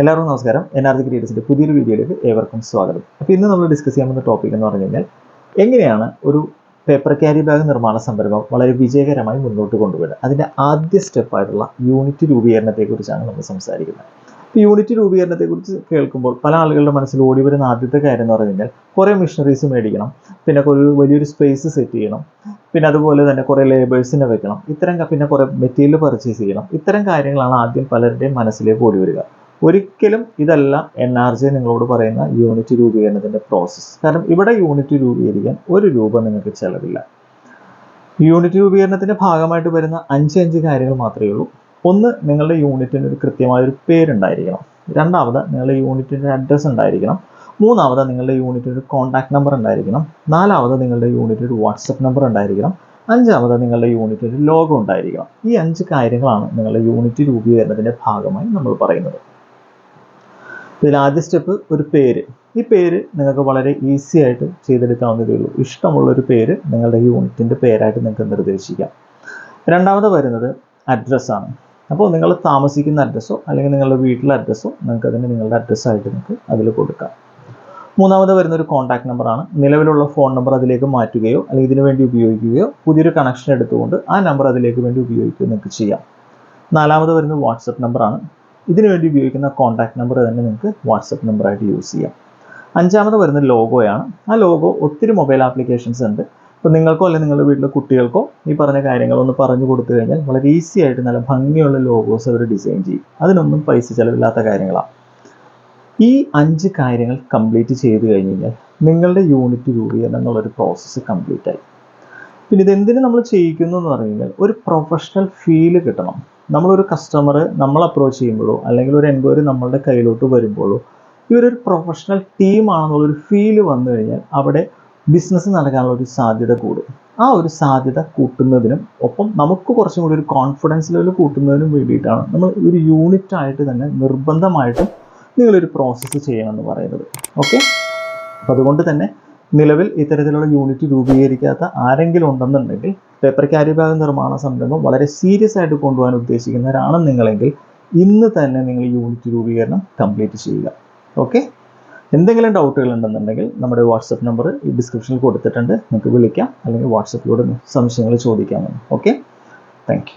എല്ലാവർക്കും നമസ്കാരം. N R G ക്രിയേറ്റേഴ്സിന്റെ പുതിയൊരു വീഡിയോയിലേക്ക് ഏവർക്കും സ്വാഗതം. അപ്പോൾ ഇന്ന് നമ്മൾ ഡിസ്കസ് ചെയ്യാൻ പോകുന്ന ടോപ്പിക് എന്ന് പറഞ്ഞു കഴിഞ്ഞാൽ എങ്ങനെയാണ് ഒരു പേപ്പർ ക്യാരി ബാഗ് നിർമ്മാണ സംരംഭം വളരെ വിജയകരമായി മുന്നോട്ട് കൊണ്ടുപോയത് അതിന്റെ ആദ്യ സ്റ്റെപ്പായിട്ടുള്ള യൂണിറ്റ് രൂപീകരണത്തെക്കുറിച്ചാണ് നമ്മൾ സംസാരിക്കുന്നത്. അപ്പോൾ യൂണിറ്റ് രൂപീകരണത്തെക്കുറിച്ച് കേൾക്കുമ്പോൾ പല ആളുകളുടെ മനസ്സിൽ ഓടി വരുന്ന ആദ്യത്തെ കാര്യം എന്ന് പറഞ്ഞു കഴിഞ്ഞാൽ കുറേ മിഷനറീസ് മേടിക്കണം പിന്നെ ഒരു വലിയൊരു സ്പേസ് സെറ്റ് ചെയ്യണം പിന്നെ അതുപോലെ തന്നെ കുറേ ലേബേഴ്സിനെ വെക്കണം ഇത്തരം പിന്നെ കുറേ മെറ്റീരിയൽ പർച്ചേസ് ചെയ്യണം ഇത്തരം കാര്യങ്ങളാണ് ആദ്യം പലരുടെയും മനസ്സിലേക്ക് ഓടി വരിക. ഒരിക്കലും ഇതല്ല എൻ ആർ ജെ നിങ്ങളോട് പറയുന്ന യൂണിറ്റ് രൂപീകരണത്തിന്റെ പ്രോസസ്സ് കാരണം ഇവിടെ യൂണിറ്റ് രൂപീകരിക്കാൻ ഒരു രൂപ നിങ്ങൾക്ക് ചിലവില്ല. യൂണിറ്റ് രൂപീകരണത്തിന്റെ ഭാഗമായിട്ട് വരുന്ന അഞ്ച് അഞ്ച് കാര്യങ്ങൾ മാത്രമേ ഉള്ളൂ. ഒന്ന് നിങ്ങളുടെ യൂണിറ്റിന് ഒരു കൃത്യമായ ഒരു പേരുണ്ടായിരിക്കണം. രണ്ടാമത് നിങ്ങളുടെ യൂണിറ്റിന്റെ അഡ്രസ്സ് ഉണ്ടായിരിക്കണം. മൂന്നാമത് നിങ്ങളുടെ യൂണിറ്റിന് ഒരു കോൺടാക്ട് നമ്പർ ഉണ്ടായിരിക്കണം. നാലാമത് നിങ്ങളുടെ യൂണിറ്റിന് ഒരു വാട്സപ്പ് നമ്പർ ഉണ്ടായിരിക്കണം. അഞ്ചാമത് നിങ്ങളുടെ യൂണിറ്റിന് ഒരു ലോഗോ ഉണ്ടായിരിക്കണം. ഈ അഞ്ച് കാര്യങ്ങളാണ് നിങ്ങളുടെ യൂണിറ്റ് രൂപീകരണത്തിന്റെ ഭാഗമായി നമ്മൾ പറയുന്നത്. ഇതിൽ ആദ്യ സ്റ്റെപ്പ് ഒരു പേര്. ഈ പേര് നിങ്ങൾക്ക് വളരെ ഈസി ആയിട്ട് ചെയ്തെടുക്കാവുന്നതേ ഉള്ളൂ. ഇഷ്ടമുള്ള ഒരു പേര് നിങ്ങളുടെ യൂണിറ്റിന്റെ പേരായിട്ട് നിങ്ങൾക്ക് നിർദ്ദേശിക്കാം. രണ്ടാമത് വരുന്നത് അഡ്രസ്സാണ് അപ്പോൾ നിങ്ങൾ താമസിക്കുന്ന അഡ്രസ്സോ അല്ലെങ്കിൽ നിങ്ങളുടെ വീട്ടിലെ അഡ്രസ്സോ നിങ്ങൾക്ക് അതിന് നിങ്ങളുടെ അഡ്രസ്സായിട്ട് നിങ്ങൾക്ക് അതിൽ കൊടുക്കാം. മൂന്നാമത് വരുന്ന ഒരു കോൺടാക്ട് നമ്പറാണ് നിലവിലുള്ള ഫോൺ നമ്പർ അതിലേക്ക് മാറ്റുകയോ അല്ലെങ്കിൽ ഇതിനു വേണ്ടി ഉപയോഗിക്കുകയോ പുതിയൊരു കണക്ഷൻ എടുത്തുകൊണ്ട് ആ നമ്പർ അതിലേക്ക് വേണ്ടി ഉപയോഗിക്കുകയോ നിങ്ങൾക്ക് ചെയ്യാം. നാലാമത് വരുന്നത് വാട്സപ്പ് നമ്പറാണ് ഇതിനു വേണ്ടി ഉപയോഗിക്കുന്ന കോൺടാക്ട് നമ്പർ തന്നെ നിങ്ങൾക്ക് വാട്സപ്പ് നമ്പറായിട്ട് യൂസ് ചെയ്യാം. അഞ്ചാമത് വരുന്ന ലോഗോയാണ് ആ ലോഗോ ഒത്തിരി മൊബൈൽ ആപ്ലിക്കേഷൻസ് ഉണ്ട്. അപ്പോൾ നിങ്ങൾക്കോ അല്ലെങ്കിൽ നിങ്ങളുടെ വീട്ടിലെ കുട്ടികൾക്കോ ഈ പറഞ്ഞ കാര്യങ്ങളൊന്ന് പറഞ്ഞു കൊടുത്തു കഴിഞ്ഞാൽ വളരെ ഈസി ആയിട്ട് നല്ല ഭംഗിയുള്ള ലോഗോസ് അവർ ഡിസൈൻ ചെയ്യും. അതിനൊന്നും പൈസ ചിലവില്ലാത്ത കാര്യങ്ങളാണ് ഈ അഞ്ച് കാര്യങ്ങൾ കംപ്ലീറ്റ് ചെയ്ത് കഴിഞ്ഞ് കഴിഞ്ഞാൽ നിങ്ങളുടെ യൂണിറ്റ് രൂപീകരണം എന്നുള്ളൊരു പ്രോസസ്സ് കംപ്ലീറ്റ് ആയി. പിന്നെ ഇതെന്തിനു നമ്മൾ ചെയ്യിക്കുന്നു എന്ന് പറഞ്ഞു കഴിഞ്ഞാൽ ഒരു പ്രൊഫഷണൽ ഫീൽ കിട്ടണം. നമ്മളൊരു കസ്റ്റമർ നമ്മൾ അപ്രോച്ച് ചെയ്യുമ്പോഴോ അല്ലെങ്കിൽ ഒരു എൻക്വയറി നമ്മളുടെ കയ്യിലോട്ട് വരുമ്പോഴോ ഇവരൊരു പ്രൊഫഷണൽ ടീമാണെന്നുള്ളൊരു ഫീൽ വന്നു കഴിഞ്ഞാൽ അവിടെ ബിസിനസ് നടക്കാനുള്ള ഒരു സാധ്യത കൂടും. ആ ഒരു സാധ്യത കൂട്ടുന്നതിനും ഒപ്പം നമുക്ക് കുറച്ചും കൂടി ഒരു കോൺഫിഡൻസ് ലെവൽ കൂട്ടുന്നതിനും വേണ്ടിയിട്ടാണ് നമ്മൾ ഒരു യൂണിറ്റ് ആയിട്ട് തന്നെ നിർബന്ധമായിട്ടും നിങ്ങളൊരു പ്രോസസ്സ് ചെയ്യണമെന്ന് പറയുന്നത്. ഓക്കെ അതുകൊണ്ട് തന്നെ നിലവിൽ ഇത്തരത്തിലുള്ള യൂണിറ്റ് രൂപീകരിക്കാത്ത ആരെങ്കിലും ഉണ്ടെന്നുണ്ടെങ്കിൽ പേപ്പർ ക്യാരി ബാഗ് നിർമ്മാണ സംരംഭം വളരെ സീരിയസ് ആയിട്ട് കൊണ്ടുപോകാൻ ഉദ്ദേശിക്കുന്നവരാണ് നിങ്ങളെങ്കിൽ ഇന്ന് തന്നെ നിങ്ങൾ യൂണിറ്റ് രൂപീകരണം കംപ്ലീറ്റ് ചെയ്യുക. ഓക്കെ എന്തെങ്കിലും ഡൗട്ടുകൾ ഉണ്ടെന്നുണ്ടെങ്കിൽ നമ്മുടെ വാട്സപ്പ് നമ്പർ ഈ ഡിസ്ക്രിപ്ഷനിൽ കൊടുത്തിട്ടുണ്ട്. നിങ്ങൾക്ക് വിളിക്കാം. അല്ലെങ്കിൽ വാട്സപ്പിലൂടെ സംശയങ്ങൾ ചോദിക്കാമെന്ന് ഓക്കെ താങ്ക്